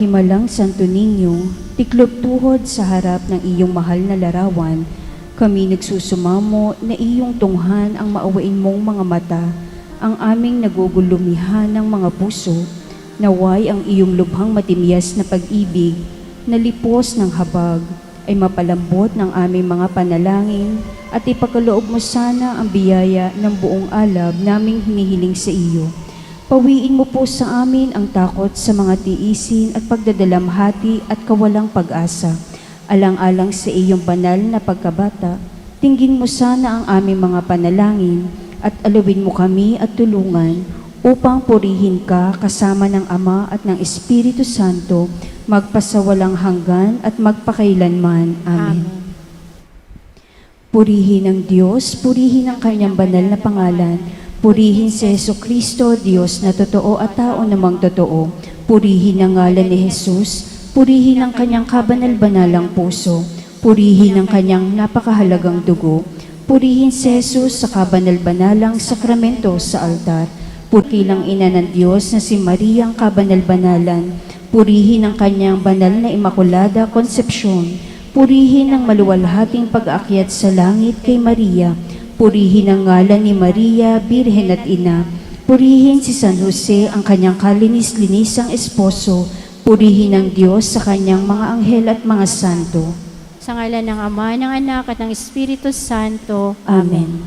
Himalang Santo Niño, tiklop tuhod sa harap ng iyong mahal na larawan, kami nagsusumamo na iyong tunghan ang maawain mong mga mata, ang aming nagugulumihan ng mga puso, naway ang iyong lubhang matimyas na pag-ibig, na lipos ng habag, ay mapalambot ng aming mga panalangin at ipakaloob mo sana ang biyaya ng buong alab naming hinihiling sa iyo. Pawiin mo po sa amin ang takot sa mga tiisin at pagdadalamhati at kawalang pag-asa. Alang-alang sa iyong banal na pagkabata, tinggin mo sana ang aming mga panalangin at alawin mo kami at tulungan upang purihin ka kasama ng Ama at ng Espiritu Santo magpasawalang hanggan at magpakailanman. Amen. Purihin ang Diyos, purihin ang kanyang banal na pangalan, Purihin si Yeso Kristo, Diyos na totoo at tao namang totoo. Purihin ang ngalan ni Jesus. Purihin ang kanyang kabanal-banalang puso. Purihin ang kanyang napakahalagang dugo. Purihin si Jesus sa kabanal-banalang sakramento sa altar. Purilang ina ng Diyos na si Mariang kabanal-banalan. Purihin ang kanyang banal na imakulada konsepsyon. Purihin ang maluwalhating pag-aakyat sa langit kay Maria. Purihin ang ngalan ni Maria, Birhen at Ina. Purihin si San Jose, ang kanyang kalinis-linisang esposo. Purihin ang Diyos sa kanyang mga anghel at mga santo. Sa ngalan ng Ama, ng Anak at ng Espiritu Santo. Amen.